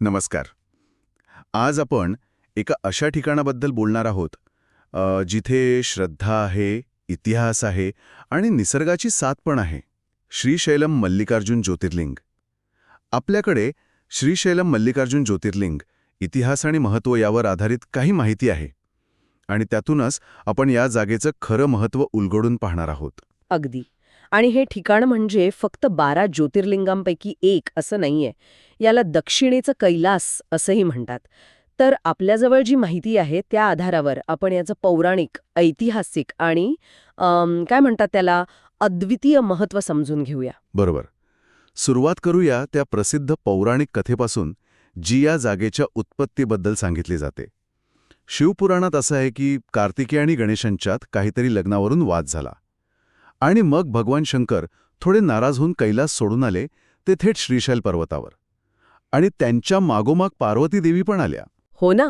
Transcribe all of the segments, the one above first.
नमस्कार. आज आपण एका अशा ठिकाणाबद्दल बोलणार आहोत जिथे श्रद्धा आहे इतिहास आहे आणि निसर्गाची साथ पण आहे. श्रीशैलम मल्लिकार्जुन ज्योतिर्लिंग. आपल्याकडे श्रीशैलम मल्लिकार्जुन ज्योतिर्लिंग इतिहास आणि महत्त्व यावर आधारित काही माहिती आहे आणि त्यातूनच आपण या जागेचं खरं महत्त्व उलगडून पाहणार आहोत. अगदी. आणि हे ठिकाण म्हणजे फक्त बारा ज्योतिर्लिंगांपैकी एक असं नाहीये. याला दक्षिणेचं कैलास असंही म्हणतात. तर आपल्याजवळ जी माहिती आहे त्या आधारावर आपण याचं पौराणिक ऐतिहासिक आणि काय म्हणतात त्याला अद्वितीय महत्त्व समजून घेऊया. बरोबर. सुरुवात करूया त्या प्रसिद्ध पौराणिक कथेपासून जी या जागेच्या उत्पत्तीबद्दल सांगितली जाते. शिवपुराणात असं आहे की कार्तिकी आणि गणेशांच्यात काहीतरी लग्नावरून वाद झाला. आणि मग भगवान शंकर थोडे नाराज होऊन कैलास सोडून आले ते थेट श्रीशैल पर्वतावर. आणि त्यांच्या मागोमाग पार्वती देवी पण आल्या. हो ना.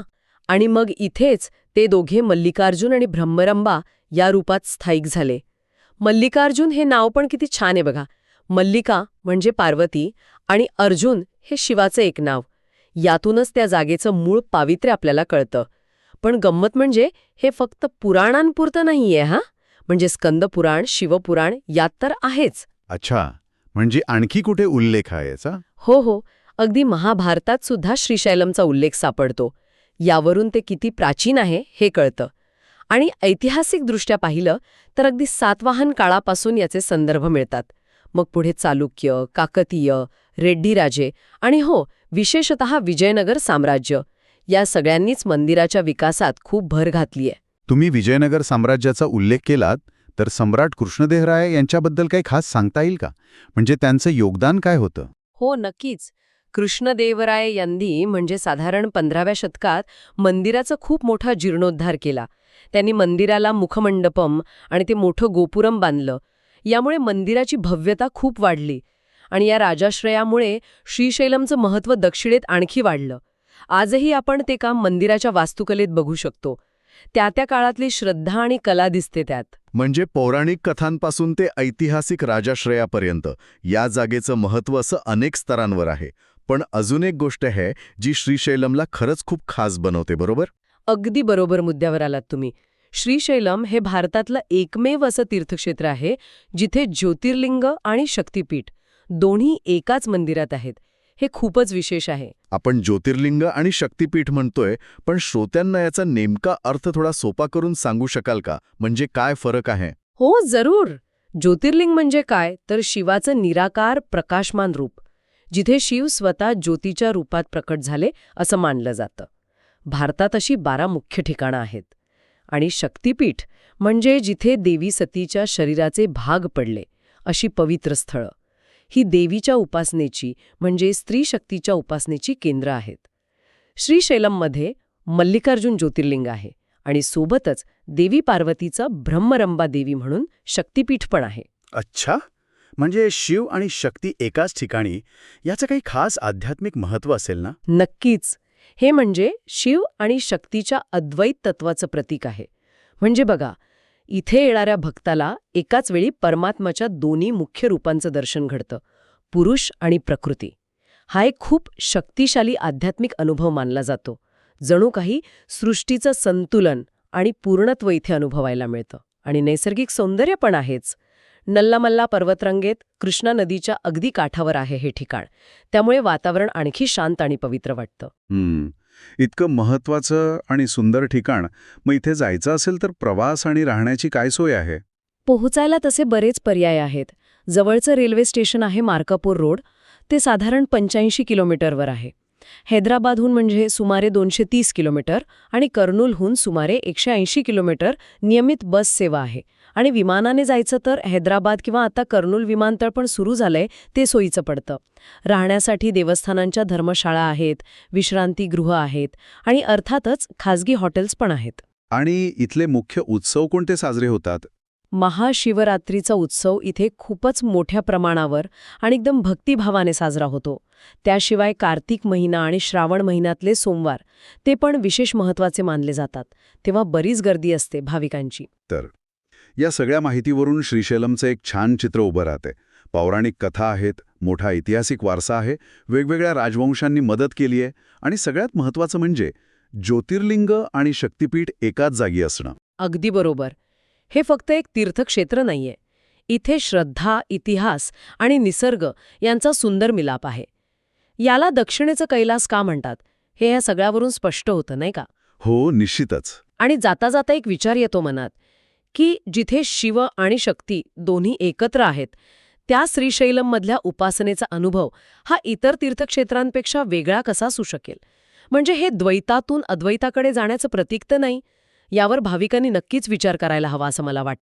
आणि मग इथेच ते दोघे मल्लिकार्जुन आणि ब्रह्मरंबा या रूपात स्थायिक झाले. मल्लिकार्जुन हे नाव पण किती छान आहे बघा. मल्लिका म्हणजे पार्वती आणि अर्जुन हे शिवाचं एक नाव. यातूनच त्या जागेचं मूळ पावित्र्य आपल्याला कळतं. पण गंमत म्हणजे हे फक्त पुराणांपुरतं नाहीये हा? म्हणजे स्कंदपुराण शिवपुराण यात तर आहेच. अच्छा. म्हणजे आणखी कुठे उल्लेख आहे याचा? हो हो. अगदी महाभारतात सुद्धा श्रीशैलमचा उल्लेख सापडतो. यावरून ते किती प्राचीन आहे हे कळतं. आणि ऐतिहासिकदृष्ट्या पाहिलं तर अगदी सातवाहन काळापासून याचे संदर्भ मिळतात. मग पुढे चालुक्य काकतीय रेड्डीराजे आणि हो विशेषत विजयनगर साम्राज्य. या सगळ्यांनीच मंदिराच्या विकासात खूप भर घातलीय. तुम्ही विजयनगर साम्राज्याचा उल्लेख केलात तर सम्राट कृष्णदेवराय यांच्याबद्दल काही खास सांगता येईल का? म्हणजे त्यांचं योगदान काय होतं? हो नक्कीच. कृष्णदेवराय यांनी म्हणजे साधारण पंधराव्या शतकात मंदिराचा खूप मोठा जीर्णोद्धार केला. त्यांनी मंदिराला मुखमंडपम आणि ते मोठं गोपुरम बांधलं. यामुळे मंदिराची भव्यता खूप वाढली आणि या राजाश्रयामुळे श्रीशैलमचं महत्त्व दक्षिणेत आणखी वाढलं. आजही आपण ते काम मंदिराच्या वास्तुकलेत बघू शकतो. त्या त्या काळातली श्रद्धा आणि कला दिसते त्यात. म्हणजे पौराणिक कथांपासून ते ऐतिहासिक राजाश्रयापर्यंत या जागेचं महत्त्व असं अनेक स्तरांवर आहे. पण अजून एक गोष्ट आहे जी श्रीशैलमला खरंच खूप खास बनवते बरोबर? अगदी बरोबर मुद्द्यावर आलात तुम्ही. श्रीशैलम हे भारतातलं एकमेव असं तीर्थक्षेत्र आहे जिथे ज्योतिर्लिंग आणि शक्तिपीठ दोन्ही एकाच मंदिरात आहेत. हे खूपच विशेष आहे. आपण ज्योतिर्लिंग आणि शक्तिपीठ म्हणतोय पण श्रोत्यांना याचा नेमका अर्थ थोडा सोपा करून सांगू शकाल का? म्हणजे काय फरक आहे? हो जरूर. ज्योतिर्लिंग म्हणजे काय? तर शिवाचं निराकार प्रकाशमान रूप जिथे शिव स्वतः ज्योतीच्या रूपात प्रकट झाले असं मानलं जातं. भारतात अशी बारा मुख्य ठिकाणं आहेत. आणि शक्तिपीठ म्हणजे जिथे देवी सतीच्या शरीराचे भाग पडले अशी पवित्र स्थळं. ही देवीच्या उपासनेची म्हणजे स्त्री शक्तीच्या उपासनेची केंद्र आहेत. श्रीशैलममध्ये मल्लिकार्जुन ज्योतिर्लिंग आहे आणि सोबतच देवी पार्वतीचं ब्रह्मरंबा देवी म्हणून शक्तिपीठ पण आहे. अच्छा! म्हणजे शिव आणि शक्ती एकाच ठिकाणी याचं काही खास आध्यात्मिक महत्त्व असेल ना? नक्कीच. हे म्हणजे शिव आणि शक्तीच्या अद्वैत तत्वाचं प्रतीक आहे. म्हणजे बघा इथे येणाऱ्या भक्ताला एकाच वेळी परमात्माच्या दोन्ही मुख्य रूपांचं दर्शन घडतं पुरुष आणि प्रकृती. हा एक खूप शक्तिशाली आध्यात्मिक अनुभव मानला जातो जणू काही सृष्टीचं संतुलन आणि पूर्णत्व इथे अनुभवायला मिळतं. आणि नैसर्गिक सौंदर्य पण आहेच. नल्लामल्ला पर्वतरंगेत कृष्णा नदीच्या अगदी काठावर आहे हे ठिकाण. त्यामुळे वातावरण आणखी शांत आणि पवित्र वाटतं. इतकं महत्वाचं आणि सुंदर ठिकाण. मग इथे जायचं असेल तर प्रवास आणि राहण्याची काय सोय आहे? पोहोचायला तसे बरेच पर्याय आहेत. जवळचं रेल्वे स्टेशन आहे मार्कापूर रोड. ते साधारण पंच्याऐंशी किलोमीटरवर आहे. हैदराबादहून म्हणजे सुमारे दोनशे तीस किलोमीटर आणि कर्नूलहून सुमारे एकशे ऐंशी किलोमीटर नियमित बस सेवा आहे. आणि विमानाने जायचं तर हैदराबाद किंवा आता कर्नूल विमानतळ पण सुरू झालंय ते सोयीचं पडतं. राहण्यासाठी देवस्थानांच्या धर्मशाळा आहेत विश्रांतीगृह आहेत आणि अर्थातच खाजगी हॉटेल्स पण आहेत. आणि इथले मुख्य उत्सव कोणते साजरे होतात? महाशिवरात्रीचा उत्सव इथे खूपच मोठ्या प्रमाणावर आणि एकदम भक्तिभावाने साजरा होतो. त्याशिवाय कार्तिक महिना आणि श्रावण महिन्यातले सोमवार ते पण विशेष महत्त्वाचे मानले जातात. तेव्हा बरीच गर्दी असते भाविकांची. तर या सगळ्या माहितीवरून श्रीशैलमचं एक छान चित्र उभं राहते पौराणिक कथा आहेत मोठा ऐतिहासिक वारसा आहे वेगवेगळ्या राजवंशांनी मदत केली आहे आणि सगळ्यात महत्त्वाचं म्हणजे ज्योतिर्लिंग आणि शक्तिपीठ एकाच जागी असणं. अगदी बरोबर. हे फक्त एक तीर्थक्षेत्र नाहीये. इथे श्रद्धा इतिहास आणि निसर्ग यांचा सुंदर मिलाप आहे. याला दक्षिणेचं कैलास का म्हणतात? हे या सगळ्यावरून स्पष्ट होतं नाही का? हो निश्चितच. आणि जाता जाता एक विचार येतो मनात. की जिथे शिव आणि शक्ती दोन्ही एकत्र आहेत त्या श्रीशैलममधल्या उपासनेचा अनुभव हा इतर तीर्थक्षेत्रांपेक्षा वेगळा कसा असू शकेल? म्हणजे हे द्वैतातून अद्वैताकडे जाण्याचं प्रतीक तर नाही यावर भाविकांनी नक्कीच विचार करायला हवा असं मला वाटतं.